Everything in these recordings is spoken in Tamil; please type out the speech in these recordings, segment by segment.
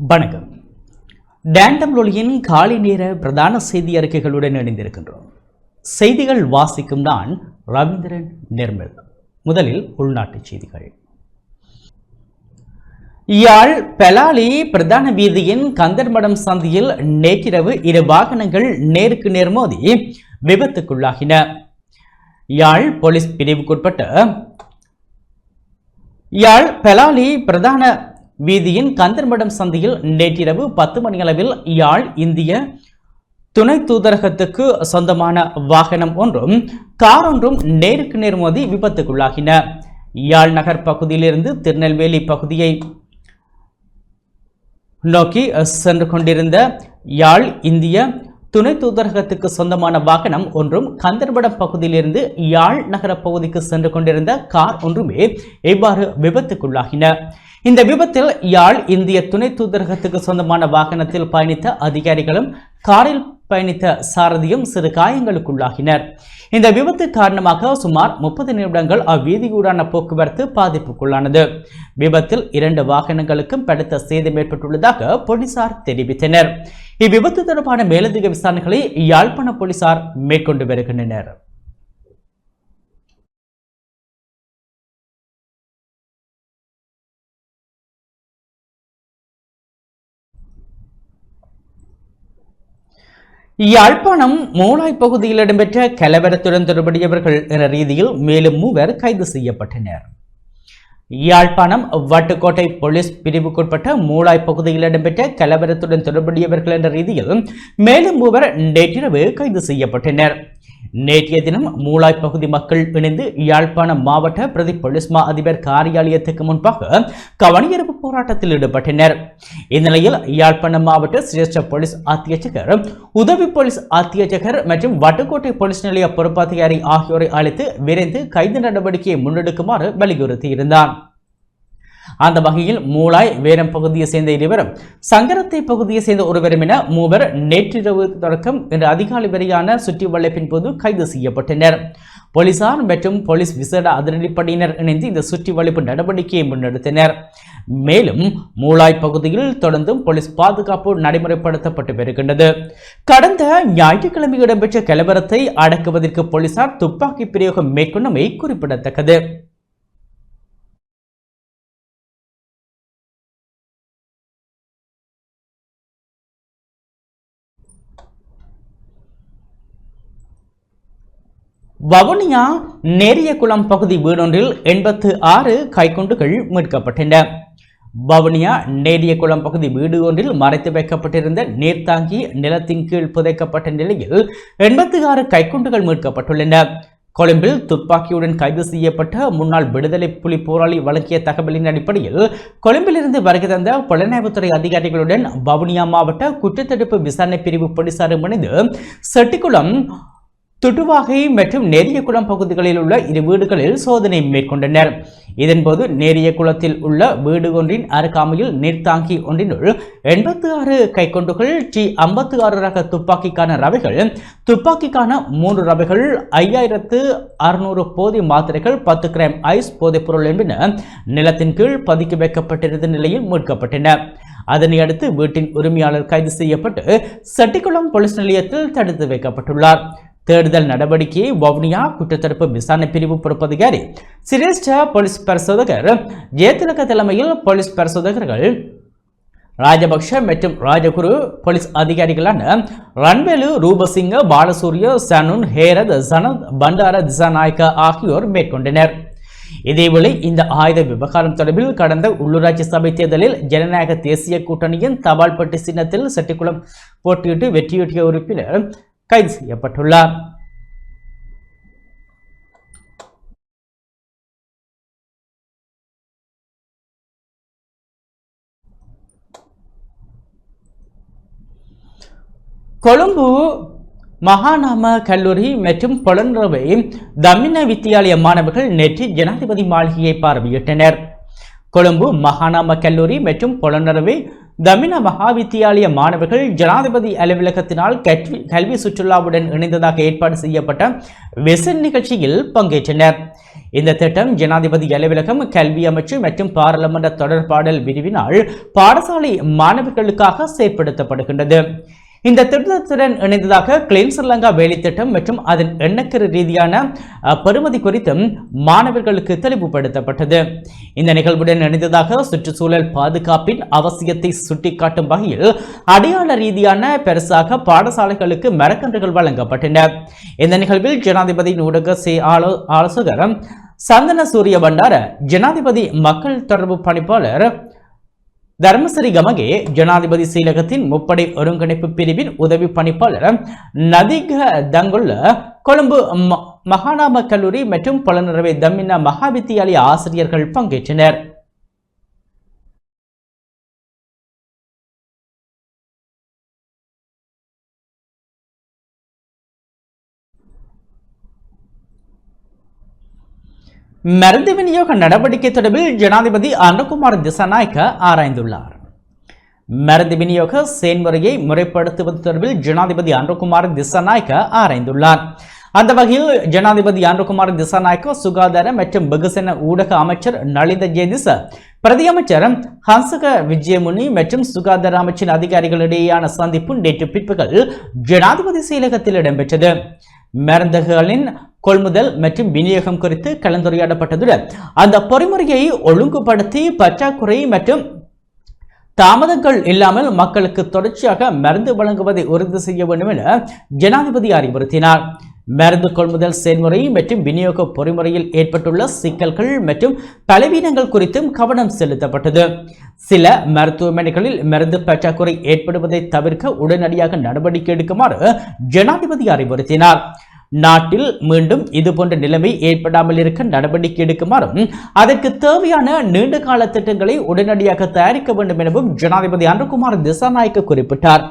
வணக்கம். டேண்டம் லொலியின் காலை நேர பிரதான செய்தி அறிக்கைகளுடன் இணைந்திருக்கின்றோம். செய்திகள் வாசிக்கும் நான் ரவீந்திரன் நிர்மல். முதலில் உள்நாட்டுச் செய்திகள். யாழ் பெலாலி பிரதான வீதியின் கந்தர்மடம் சந்தியில் நேற்றிரவு இரு வாகனங்கள் நேருக்கு நேர் மோதி விபத்துக்குள்ளாகின. யாழ் போலீஸ் பிரிவுக்குட்பட்ட யாழ் பெலாலி பிரதான வீதியின் கந்தர்மடம் சந்தையில் நேற்றிரவு பத்து மணியளவில் யாழ் இந்திய துணை தூதரகத்துக்கு சொந்தமான வாகனம் ஒன்றும் கார் ஒன்றும் நேருக்கு நேர் மோதி விபத்துக்குள்ளாகின. யாழ் நகர் பகுதியிலிருந்து திருநெல்வேலி பகுதியை நோக்கி சென்று கொண்டிருந்த யாழ் இந்திய துணை தூதரகத்துக்கு சொந்தமான வாகனம் ஒன்றும் கந்தர்படம் பகுதியிலிருந்து யாழ் நகர பகுதிக்கு சென்று கொண்டிருந்த கார் ஒன்றுமே இவ்வாறு விபத்துக்குள்ளாகின? இந்த விபத்தில் யாழ் இந்திய துணை தூதரகத்துக்கு சொந்தமான வாகனத்தில் பயணித்த அதிகாரிகளும் காரில் பயணித்த சாரதியும் சிறு காயங்களுக்குள்ளாகினர். இந்த விபத்து காரணமாக சுமார் முப்பது நிமிடங்கள் அவ்வீதியூடான போக்குவரத்து பாதிப்புக்குள்ளானது. விபத்தில் இரண்டு வாகனங்களுக்கும் படுத்த சேதம் ஏற்பட்டுள்ளதாக போலீசார் தெரிவித்தனர். இவ்விபத்து தொடர்பான மேலதிக விசாரணைகளை யாழ்ப்பாண போலீசார் மேற்கொண்டு வருகின்றனர். யாழ்ப்பாணம் மூளாய் பகுதியில் இடம்பெற்ற கலவரத்துடன் தொடர்புடையவர்கள் என ரீதியில் மேலும் மூவர் கைது செய்யப்பட்டனர். யாழ்ப்பாணம் வட்டுக்கோட்டை போலீஸ் பிரிவுக்குட்பட்ட மூளாய் பகுதியில் இடம்பெற்ற கலவரத்துடன் தொடர்புடையவர்கள் என்ற ரீதியில் மேலும் மூவர் நேற்றிரவு கைது செய்யப்பட்டனர். நேற்றைய தினம் மூளாய் பகுதி மக்கள் இணைந்து யாழ்ப்பாணம் மாவட்ட பிரதி போலீஸ் மா அதிபர் காரியாலயத்துக்கு முன்பாக கவனியரப்பு போராட்டத்தில் ஈடுபட்டனர். இந்நிலையில் யாழ்ப்பாணம் மாவட்ட சிரேஷ்ட போலீஸ் அத்தியட்சகர் உதவி போலீஸ் அத்தியட்சகர் மற்றும் வட்டுக்கோட்டை போலீஸ் நிலைய பொறுப்பாதிகாரி ஆகியோரை அழைத்து விரைந்து கைது நடவடிக்கையை முன்னெடுக்குமாறு வலியுறுத்தியிருந்தார். அந்த வகையில் மூளாய் வேரம் பகுதியை சேர்ந்த இருவரும் சங்கரத்தை பகுதியை சேர்ந்த ஒருவரும் என மூவர் நேற்றிரவு தொடக்கம் இன்று அதிகாலை வரையான சுற்றி வளைப்பின் போது கைது செய்யப்பட்டனர். போலீசார் மற்றும் போலீஸ் விசேட அதிரடிப்படையினர் இணைந்து இந்த சுற்றி வளைப்பு நடவடிக்கையை முன்னெடுத்தனர். மேலும் மூளாய் பகுதியில் தொடர்ந்தும் போலீஸ் பாதுகாப்பு நடைமுறைப்படுத்தப்பட்டு வருகின்றது. கடந்த ஞாயிற்றுக்கிழமை இடம்பெற்ற கலவரத்தை அடக்குவதற்கு போலீசார் துப்பாக்கி பிரயோகம் மேற்கொண்டமை குறிப்பிடத்தக்கது. வவுனியா நேரியகுளம் பகுதி வீடொன்றில் எண்பத்து ஆறு கைக்குண்டுகள் மீட்கப்பட்டன. வவுனியா நேரியகுளம் பகுதி வீடு ஒன்றில் மறைத்து வைக்கப்பட்டிருந்த நீர்த்தாங்கி நிலத்தின் கீழ் புதைக்கப்பட்ட நிலையில் எண்பத்தி ஆறு கைக்குண்டுகள் மீட்கப்பட்டுள்ளன. கொழும்பில் துப்பாக்கியுடன் கைது செய்யப்பட்ட முன்னாள் விடுதலை புலி போராளி வழங்கிய தகவலின் அடிப்படையில் கொழும்பிலிருந்து வருகை தந்த புலனாய்வுத்துறை அதிகாரிகளுடன் வவுனியா மாவட்ட குற்றத்தடுப்பு விசாரணை பிரிவு போலீசாரும் இணைந்து செட்டிக்குளம் துட்டுவாகை மற்றும் நேரியகுளம் பகுதிகளில் உள்ள இரு வீடுகளில் சோதனை மேற்கொண்டனர். இதன்போது நேரியகுளத்தில் உள்ள வீடு ஒன்றின் அருகாமையில் நீர்த்தாங்கி ஒன்றினுள் எண்பத்தி ஆறு கைக்கொண்டுகள் டி ஐம்பத்தி ஆறு ரக துப்பாக்கிக்கான ரவைகள் துப்பாக்கிக்கான மூன்று ரவைகள் ஐயாயிரத்து அறுநூறு போதை மாத்திரைகள் பத்து கிராம் ஐஸ் போதைப் பொருள் என்பன நிலத்தின் கீழ் பதுக்கி வைக்கப்பட்டிருந்த நிலையில் மீட்கப்பட்டன. அதனை அடுத்து வீட்டின் உரிமையாளர் கைது செய்யப்பட்டு சட்டிக்குளம் போலீஸ் நிலையத்தில் தடுத்து வைக்கப்பட்டுள்ளார். தேடுதல் நடவடிக்கையை வவுனியா குற்றத்தடுப்பு விசாரணை பிரிவு பொறுப்பதிகாரி சிரேஷ்ட போலீஸ் பரிசோதகர் ஜெயதிலக தலைமையில் போலீஸ் பரிசோதகர்கள் ராஜபக்ஷ மற்றும் ராஜகுரு போலீஸ் அதிகாரிகளான ரன்வேலு ரூபசிங்க பாலசூரிய சனுன் ஹேரத் சனத் பண்டார திசாநாயக்க ஆகியோர் மேற்கொண்டனர். இதேவேளை இந்த ஆயுத விவகாரம் தொடர்பில் கடந்த உள்ளூராட்சி சபை தேர்தலில் ஜனநாயக தேசிய கூட்டணியின் தபால்பட்டு சின்னத்தில் செட்டிக்குளம் போட்டியிட்டு வெற்றியுற்றிய உறுப்பினர் கைது செய்யப்பட்டுள்ளார். கொழும்பு மகாநாம கல்லூரி மற்றும் பொலன்றவை தமிழ வித்தியாலய மாணவர்கள் நேற்று ஜனாதிபதி மாளிகையை பார்வையிட்டனர். கொழும்பு மகாநாம கல்லூரி மற்றும் பொலன்றவை தமிழ மகாவித்தியாலய மாணவர்கள் ஜனாதிபதி அலுவலகத்தினால் கல்வி கல்வி சுற்றுலாவுடன் இணைந்ததாக ஏற்பாடு செய்யப்பட்ட வெசன் நிகழ்ச்சியில் பங்கேற்றனர். இந்த திட்டம் ஜனாதிபதி அலுவலகம் கல்வி அமைச்சு மற்றும் பாராளுமன்ற தொடர்பாடல் பிரிவினால் பாடசாலை மாணவர்களுக்காக செயற்படுத்தப்படுகின்றது. இந்த திட்டத்துடன் இணைந்ததாக கிளீன் ஸ்ரீலங்கா வேலை திட்டம் மற்றும் அதன் எண்ணக்கரு ரீதியான பெறுமதி குறித்தும் மாணவர்களுக்கு தெளிவுபடுத்தப்பட்டது. இந்த நிகழ்வுடன் இணைந்ததாக சுற்றுச்சூழல் பாதுகாப்பின் அவசியத்தை சுட்டிக்காட்டும் வகையில் அடையாள ரீதியான பெருசாக பாடசாலைகளுக்கு மரக்கன்றுகள் வழங்கப்பட்டன. இந்த நிகழ்வில் ஜனாதிபதியின் ஊடக ஆலோ ஆலோசகர் சந்தன சூரிய பண்டார ஜனாதிபதி மக்கள் தொடர்பு பணிப்பாளர் தர்மசரி கமகே ஜனாதிபதி செயலகத்தின் முப்படை ஒருங்கிணைப்பு பிரிவின் உதவி பணிப்பாளர் நதிக தங்குள்ள கொழும்பு மகாநாம கல்லூரி மற்றும் பலனரவை தம்மின மகாவித்தியாலய ஆசிரியர்கள் பங்கேற்றனர். மருந்து விநியோக நடவடிக்கை தொடர்பில் ஜனாதிபதி அனுகுமார் திசாநாயக்க ஆராய்ந்துள்ளார். மருந்து விநியோக செயல்முறையை முறைப்படுத்துவது தொடர்பில் ஜனாதிபதி அனுகுமார் திசாநாயக்க ஆராய்ந்துள்ளார். அந்த வகையில் ஜனாதிபதி அனுகுமார் திசாநாயக்க சுகாதார மற்றும் வெகுசன ஊடக அமைச்சர் நலித ஜெயதிச பிரதியமைச்சர் ஹன்சக விஜயமுனி மற்றும் சுகாதார அமைச்சின் அதிகாரிகளிடையேயான சந்திப்பு நேற்று பிற்பகல் ஜனாதிபதி செயலகத்தில் இடம்பெற்றது. மருந்துகளின் கொள்முதல் மற்றும் விநியோகம் குறித்து கலந்துரையாடப்பட்டதுடன் அந்த பொறிமுறையை ஒழுங்குபடுத்தி பற்றாக்குறை மற்றும் தாமதங்கள் இல்லாமல் மக்களுக்கு தொடர்ச்சியாக மருந்து வழங்குவதை உறுதி செய்ய வேண்டும் என ஜனாதிபதி அறிவுறுத்தினார். மருந்து கொள்முதல் செயல்முறை மற்றும் விநியோக பொறிமுறையில் ஏற்பட்டுள்ள சிக்கல்கள் மற்றும் பலவீனங்கள் குறித்தும் கவனம் செலுத்தப்பட்டது. சில மருத்துவமனைகளில் மருந்து பற்றாக்குறை ஏற்படுவதை தவிர்க்க உடனடியாக நடவடிக்கை எடுக்குமாறு ஜனாதிபதி அறிவுறுத்தினார். நாட்டில் மீண்டும் இதுபோன்ற நிலைமை ஏற்படாமல் இருக்க நடவடிக்கை எடுக்குமாறும் அதற்கு தேவையான நீண்ட கால திட்டங்களை உடனடியாக தயாரிக்க வேண்டும் எனவும் ஜனாதிபதி அனுகுமார் திசாநாயக்க குறிப்பிட்டார்.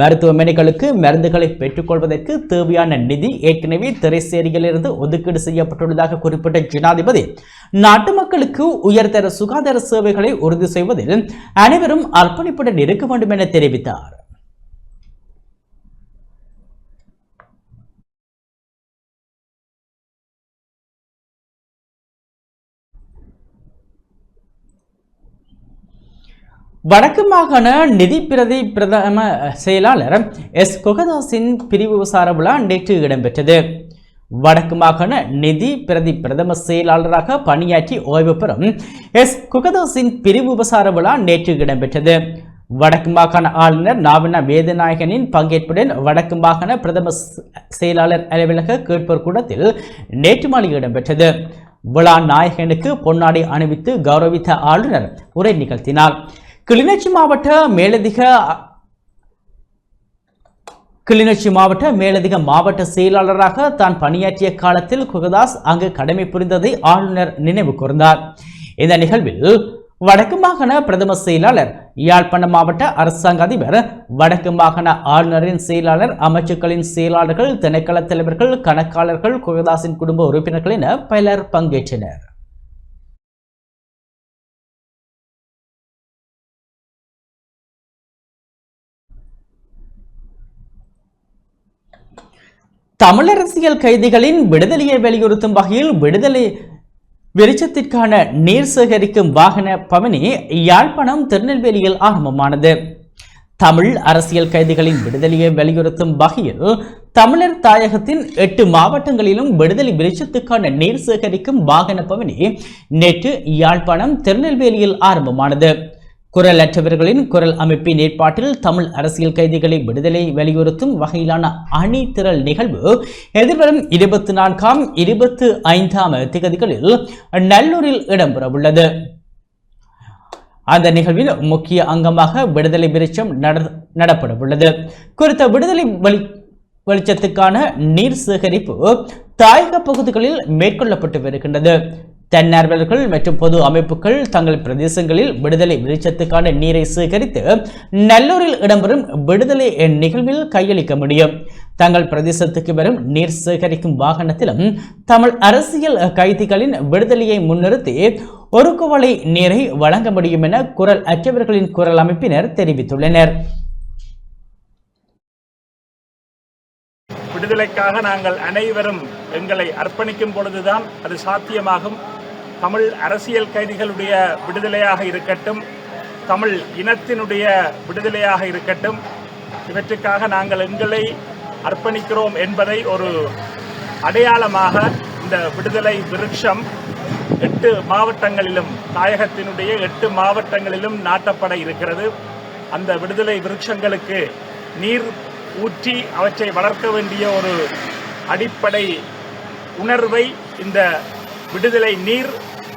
மருத்துவமனைகளுக்கு மருந்துகளை பெற்றுக்கொள்வதற்கு தேவையான நிதி ஏற்கனவே திரைசேரியிலிருந்து ஒதுக்கீடு செய்யப்பட்டுள்ளதாக குறிப்பிட்ட ஜனாதிபதி நாட்டு மக்களுக்கு உயர்தர சுகாதார சேவைகளை உறுதி செய்வதில் அனைவரும் அர்ப்பணிப்புடன் இருக்க வேண்டும் என தெரிவித்தார். வடக்கு மாகாண நிதி பிரதி பிரதம செயலாளர் எஸ். குகதாஸின் பிரிவு விசார விழா நேற்று இடம்பெற்றது. வடக்கு மாகாண நிதி பிரதி பிரதம செயலாளராக பணியாற்றி ஓய்வு பெறும் எஸ். குகதாஸின் பிரிவு விசார விழா நேற்று இடம்பெற்றது. வடக்கு மாகாண ஆளுநர் நாவினா வேதநாயகனின் பங்கேற்புடன் வடக்கு மாகாண பிரதம செயலாளர் அலுவலக கேட்போர் கூடத்தில் நேற்று மாலை இடம்பெற்றது. விழா நாயகனுக்கு பொன்னாடை அணிவித்து கௌரவித்த ஆளுநர் உரை நிகழ்த்தினார். கிளிநொச்சி மாவட்ட மேலதிக கிளிநொச்சி மாவட்ட மேலதிக மாவட்ட செயலாளராக தான் பணியாற்றிய காலத்தில் குகதாஸ் அங்கு கடமை புரிந்ததை ஆளுநர் நினைவு கூர்ந்தார். இந்த நிகழ்வில் வடக்கு மாகாண பிரதம செயலாளர் யாழ்ப்பாண மாவட்ட அரசாங்க அதிபர் வடக்கு மாகாண ஆளுநரின் செயலாளர் அமைச்சுக்களின் செயலாளர்கள் திணைக்கள தலைவர்கள் கணக்காளர்கள் குகதாஸின் குடும்ப உறுப்பினர்கள் என பலர் பங்கேற்றனர். தமிழரசியல் கைதிகளின் விடுதலையை வலியுறுத்தும் வகையில் விடுதலை வெளிச்சத்திற்கான நீர் சேகரிக்கும் வாகன பவனி யாழ்ப்பாணம் திருநெல்வேலியில் ஆரம்பமானது. தமிழ் அரசியல் கைதிகளின் விடுதலையை வலியுறுத்தும் வகையில் தமிழர் தாயகத்தின் எட்டு மாவட்டங்களிலும் விடுதலை வெளிச்சத்துக்கான நீர் சேகரிக்கும் வாகன பவனி நேற்று யாழ்ப்பாணம் திருநெல்வேலியில் ஆரம்பமானது. குரலற்றவர்களின் குரல் அமைப்பின் ஏற்பாட்டில் தமிழ் அரசியல் கைதிகளை விடுதலை வலியுறுத்தும் வகையிலான அணி திரள் நிகழ்வு எதிர்வரும் இருபத்தி நான்காம் இருபத்து ஐந்தாம் திகதிகளில் நல்லூரில் இடம்பெறவுள்ளது. அந்த நிகழ்வில் முக்கிய அங்கமாக விடுதலை விருட்சம் நட நடப்படவுள்ளது. குறித்த விடுதலை வழி வெளிச்சத்துக்கான நீர் சேகரிப்பு தாயக பகுதிகளில் மேற்கொள்ளப்பட்டு வருகின்றது. தன்னார்வலர்கள் மற்றும் பொது அமைப்புகள் தங்கள் பிரதேசங்களில் விடுதலை வெளிச்சத்துக்கான நீரை சேகரித்து நல்லூரில் இடம்பெறும் விடுதலை நிகழ்வில் கையளிக்க முடியும். தங்கள் பிரதேசத்துக்கு வரும் நீர் சேகரிக்கும் வாகனத்திலும் தமிழ் அரசியல் கைதிகளின் விடுதலையை முன்னிறுத்தி ஒரு குவளை நீரை வழங்க முடியும் என குரல் அற்றவர்களின் குரல் அமைப்பினர் தெரிவித்துள்ளனர். விடுதலைக்காக நாங்கள் அனைவரும் எங்களை அர்ப்பணிக்கும் பொழுதுதான் அது சாத்தியமாகும். தமிழ் அரசியல் கைதிகளுடைய விடுதலையாக இருக்கட்டும் தமிழ் இனத்தினுடைய விடுதலையாக இருக்கட்டும் இவற்றுக்காக நாங்கள் எங்களை அர்ப்பணிக்கிறோம் என்பதை ஒரு அடையாளமாக இந்த விடுதலை விருட்சம் எட்டு மாவட்டங்களிலும் தாயகத்தினுடைய எட்டு மாவட்டங்களிலும் நாட்டப்பட இருக்கிறது. அந்த விடுதலை விருட்சங்களுக்கு நீர் ஊற்றி அவற்றை வளர்க்க வேண்டிய ஒரு அடிப்படை உணர்வை இந்த விடுதலை நீர்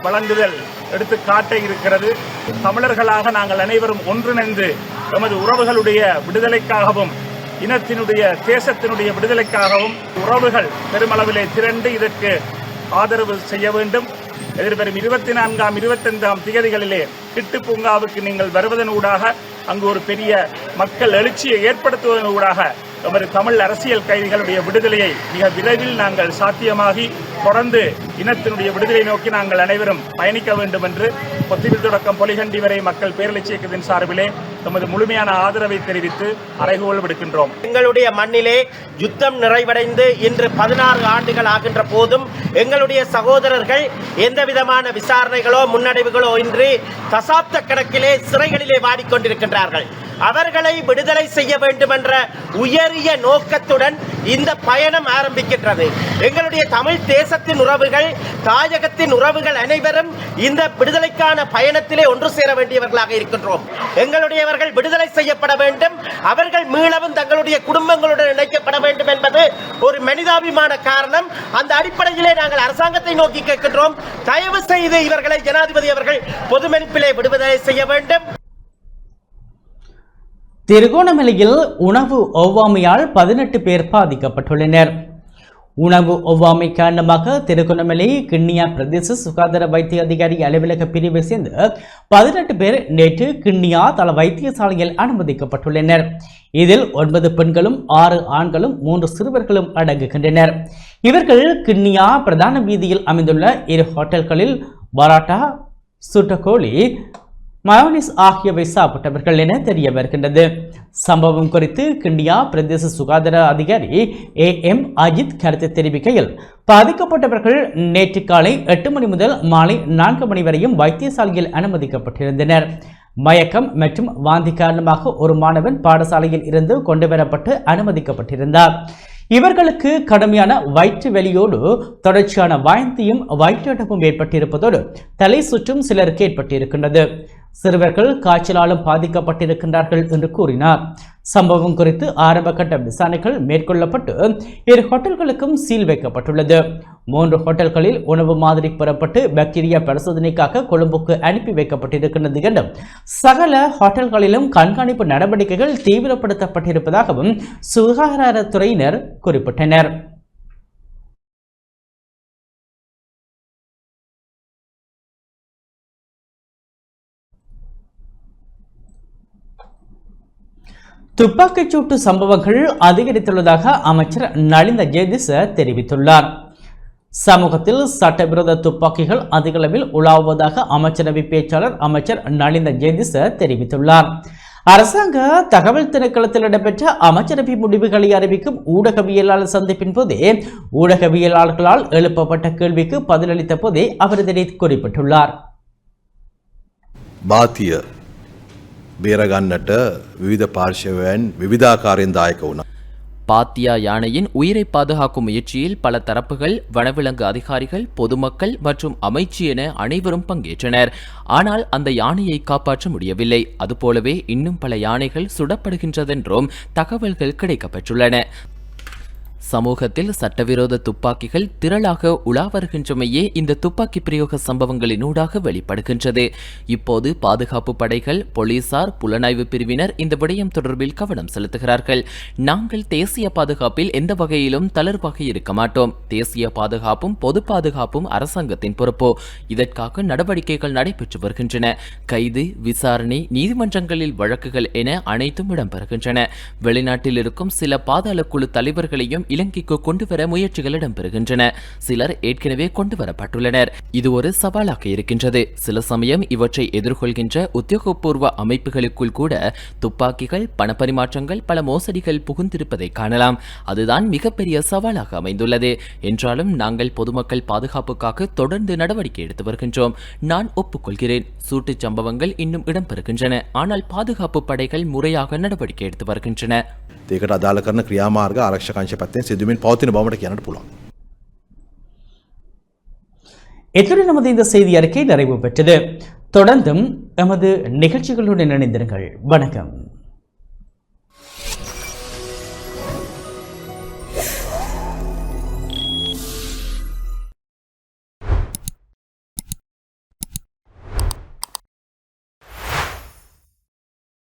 வழங்குதல் எடுத்து காட்ட இருக்கிறது. தமிழர்களாக நாங்கள் அனைவரும் ஒன்றிணைந்து எமது உறவுகளுடைய விடுதலைக்காகவும் இனத்தினுடைய தேசத்தினுடைய விடுதலைக்காகவும் உறவுகள் பெருமளவிலே திரண்டு இதற்கு ஆதரவு செய்ய வேண்டும். எதிர்வரும் இருபத்தி நான்காம் இருபத்தைந்தாம் திகதிகளிலே திட்டு பூங்காவுக்கு நீங்கள் வருவதன் ஊடாக அங்கு ஒரு பெரிய மக்கள் எழுச்சியை ஏற்படுத்துவதன் நமது தமிழ் அரசியல் கைதிகளுடைய விடுதலையை மிக விரைவில் நாங்கள் சாத்தியமாகி தொடர்ந்து இனத்தினுடைய விடுதலை நோக்கி நாங்கள் அனைவரும் பயணிக்க வேண்டும் என்று கொத்திவில் தொடக்கம் பொலிகண்டி வரை மக்கள் பேரழிச்சி இயக்கத்தின் சார்பிலே தமது முழுமையான ஆதரவை தெரிவித்து அறைகோல் விடுக்கின்றோம். எங்களுடைய மண்ணிலே யுத்தம் நிறைவடைந்து இன்று பதினாறு ஆண்டுகள் ஆகின்ற போதும் எங்களுடைய சகோதரர்கள் எந்த விதமான விசாரணைகளோ முன்னடைவுகளோ இன்றி தசாப்த கணக்கிலே சிறைகளிலே வாடிக்கொண்டிருக்கின்றார்கள். அவர்களை விடுதலை செய்ய வேண்டும் என்ற உயரிய நோக்கத்துடன் இந்த பயணம் ஆரம்பிக்கின்றது. எங்களுடைய தமிழ் தேசத்தின் உறவுகள் தாயகத்தின் உறவுகள் அனைவரும் இந்த விடுதலைக்கான பயணத்திலே ஒன்று சேர வேண்டியவர்களாக இருக்கின்றோம். எங்களுடையவர்கள் விடுதலை செய்யப்பட வேண்டும். அவர்கள் மீளவும் தங்களுடைய குடும்பங்களுடன் இணைக்கப்பட வேண்டும் என்பது ஒரு மனிதாபிமான காரணம். அந்த அடிப்படையிலே நாங்கள் அரசாங்கத்தை நோக்கி கேட்கின்றோம். தயவு செய்து இவர்களை ஜனாதிபதி அவர்கள் பொதுமதிப்பிலே விடுதலை செய்ய வேண்டும். திருகோணமலையில் உணவு ஒவ்வாமையால் பதினெட்டு பேர் பாதிக்கப்பட்டுள்ளனர். உணவு ஒவ்வாமை காரணமாக திருகோணமலை கிண்ணியா பிரதேச சுகாதார வைத்திய அதிகாரி அலுவலக பிரிவை சேர்ந்து பதினெட்டு பேர் நேற்று கிண்ணியா தள வைத்தியசாலையில் அனுமதிக்கப்பட்டுள்ளனர். இதில் ஒன்பது பெண்களும் ஆறு ஆண்களும் மூன்று சிறுவர்களும் அடங்குகின்றனர். இவர்கள் கிண்ணியா பிரதான வீதியில் அமைந்துள்ள இரு ஹோட்டல்களில் பராட்டா சுட்டகோழி மயோனிஸ் ஆகியவை சாப்பிட்டவர்கள் என தெரிய வருகின்றது. சம்பவம் குறித்து கிண்டியா பிரதேச சுகாதார அதிகாரி ஏ எம் அஜித் கருத்து தெரிவிக்கையில் பாதிக்கப்பட்டவர்கள் நேற்று காலை எட்டு மணி முதல் மாலை நான்கு மணி வரையும் வைத்தியசாலையில் அனுமதிக்கப்பட்டிருந்தனர். மயக்கம் மற்றும் வாந்தி காரணமாக ஒரு மாணவன் பாடசாலையில் இருந்து கொண்டு வரப்பட்டு அனுமதிக்கப்பட்டிருந்தார். இவர்களுக்கு கடுமையான வயிற்று வெளியோடு தொடர்ச்சியான வாயந்தியும் வயிற்றடப்பும் ஏற்பட்டிருப்பதோடு தலை சுற்றும் சிலருக்கு ஏற்பட்டிருக்கின்றது. சிறுவர்கள் காய்ச்சலாலும் பாதிக்கப்பட்டிருக்கின்றார்கள் என்று கூறினார். சம்பவம் குறித்து ஆரம்பகட்ட விசாரணைகள் மேற்கொள்ளப்பட்டு இரு ஹோட்டல்களுக்கும் சீல் வைக்கப்பட்டுள்ளது. மூன்று ஹோட்டல்களில் உணவு மாதிரி பெறப்பட்டு பாக்டீரியா பரிசோதனைக்காக கொழும்புக்கு அனுப்பி வைக்கப்பட்டிருக்கின்றது என்றும் சகல ஹோட்டல்களிலும் கண்காணிப்பு நடவடிக்கைகள் தீவிரப்படுத்தப்பட்டிருப்பதாகவும் சுகாதாரத்துறையினர் குறிப்பிட்டனர். துப்பாக்கிச்சூட்டு சம்பவங்கள் அதிகரித்துள்ளதாக அமைச்சர் நலிந்த ஜெயதிச தெரிவித்துள்ளார். சமூகத்தில் சட்டவிரோத துப்பாக்கிகள் அதிகளவில் உலாவுவதாக அமைச்சரவை பேச்சாளர் அமைச்சர் நலிந்த ஜெயதிச தெரிவித்துள்ளார். அரசாங்க தகவல் திணைக்களத்தில் இடம்பெற்ற அமைச்சரவை முடிவுகளை அறிவிக்கும் ஊடகவியலாளர் சந்திப்பின் போதே ஊடகவியலாளர்களால் எழுப்பப்பட்ட கேள்விக்கு பதிலளித்த போதே அவர் இதனை குறிப்பிட்டுள்ளார். பாத்திய බේරගන්නට විවිධ පාර්ශවයන් විවිධාකාරයෙන් දායක වුණ. பாத்தியா யானையின் உயிரை பாதுகாக்கும் முயற்சியில் பல தரப்புகள் வனவிலங்கு அதிகாரிகள் பொதுமக்கள் மற்றும் அமைச்சு என அனைவரும் பங்கேற்றனர் ஆனால் அந்த யானையை காப்பாற்ற முடியவில்லை அதுபோலவே இன்னும் பல யானைகள் சுடப்படுகின்றதென்றும் தகவல்கள் கிடைக்கப்பெற்றுள்ளன சமூகத்தில் சட்டவிரோத துப்பாக்கிகள் திரளாக உலா வருகின்றமையே இந்த துப்பாக்கி பிரயோக சம்பவங்களினூடாக வெளிப்படுகின்றது. இப்போது பாதுகாப்பு படைகள் போலீசார் புலனாய்வு பிரிவினர் இந்த விடயம் தொடர்பில் கவனம் செலுத்துகிறார்கள். நாங்கள் தேசிய பாதுகாப்பில் எந்த வகையிலும் தளர்வாக இருக்க மாட்டோம். தேசிய பாதுகாப்பும் பொது பாதுகாப்பும் அரசாங்கத்தின் பொறுப்பு. இதற்காக நடவடிக்கைகள் நடைபெற்று வருகின்றன. கைது விசாரணை நீதிமன்றங்களில் வழக்குகள் என அனைத்தும் இடம்பெறுகின்றன. வெளிநாட்டில் இருக்கும் சில பாதாள குழு தலைவர்களையும் இலங்கைக்கு கொண்டுவர முயற்சிகள் இடம்பெறுகின்றன சிலர் ஏற்கனவே கொண்டு வரப்பட்டுள்ளனர் இது ஒரு சவாலாக இருக்கின்றது சில சமயம் இவற்றை எதிர்கொள்கின்ற உத்தியோகபூர்வ அமைப்புகளுக்குள் கூட துப்பாக்கிகள் பணப்பரிமாற்றங்கள் பல மோசடிகள் புகுந்திருப்பதை காணலாம் அதுதான் மிகப்பெரிய சவாலாக அமைந்துள்ளது என்றாலும் நாங்கள் பொதுமக்கள் பாதுகாப்புக்காக தொடர்ந்து நடவடிக்கை எடுத்து வருகின்றோம் நான் ஒப்புக்கொள்கிறேன் சூட்டுச் சம்பவங்கள் இன்னும் இடம்பெறுகின்றன ஆனால் பாதுகாப்பு படைகள் முறையாக நடவடிக்கை எடுத்து வருகின்றன ඒකට අදාළ කරන ක්‍රියාමාර්ග ආරක්ෂකංශ පැත්තෙන් සිදුවමින් පවතින බවට කියන්නට පුළුවන්. இத்துடன் நமது இந்த செய்தி அறிக்கை நிறைவு பெற்றது தொடர்ந்தும் எமது நிகழ்ச்சிகளுடன் இணைந்திருங்கள் வணக்கம்